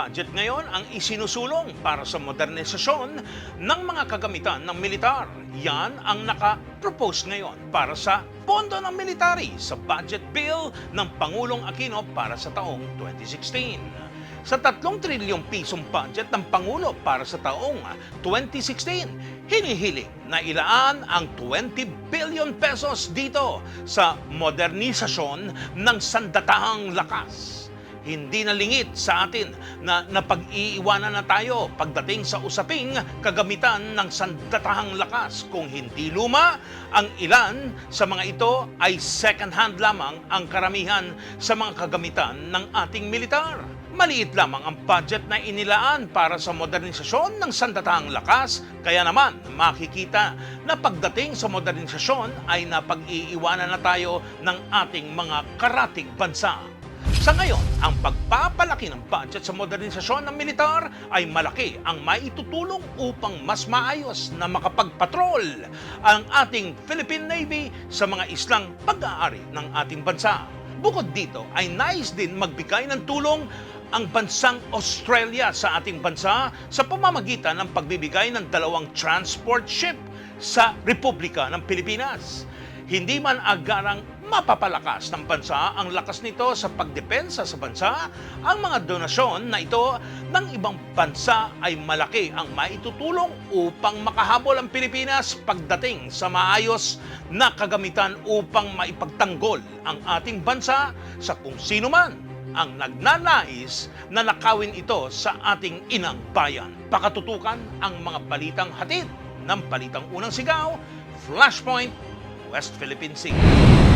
budget ngayon ang isinusulong para sa modernisasyon ng mga kagamitan ng militar. Yan ang naka-propose ngayon para sa pondo ng military sa budget bill ng Pangulong Aquino para sa taong 2016. Sa 3 trilyong pisong budget ng Pangulo para sa taong 2016, hinihiling na ilaan ang 20 billion pesos dito sa modernisasyon ng sandatahang lakas. Hindi na lingit sa atin na napag-iiwanan na tayo pagdating sa usaping kagamitan ng sandatahang lakas. Kung hindi luma, ang ilan sa mga ito ay second hand lamang ang karamihan sa mga kagamitan ng ating militar. Maliit lamang ang budget na inilaan para sa modernisasyon ng sandatahang lakas, kaya naman makikita na pagdating sa modernisasyon ay napag-iiwanan na tayo ng ating mga karatig bansa. Sa ngayon, ang pagpapalaki ng budget sa modernisasyon ng militar ay malaki ang maitutulong upang mas maayos na makapagpatrol ang ating Philippine Navy sa mga islang pag-aari ng ating bansa. Bukod dito ay nais din magbigay ng tulong ang bansang Australia sa ating bansa sa pamamagitan ng pagbibigay ng dalawang transport ship sa Republika ng Pilipinas. Hindi man agarang mapapalakas ng bansa ang lakas nito sa pagdepensa sa bansa, ang mga donasyon na ito ng ibang bansa ay malaki ang maitutulong upang makahabol ang Pilipinas pagdating sa maayos na kagamitan upang maipagtanggol ang ating bansa sa kung sino man ang nagnanais na nakawin ito sa ating inang bayan. Pakatutukan ang mga balitang hatid ng Balitang Unang Sigaw, Flashpoint, West Philippine Sea.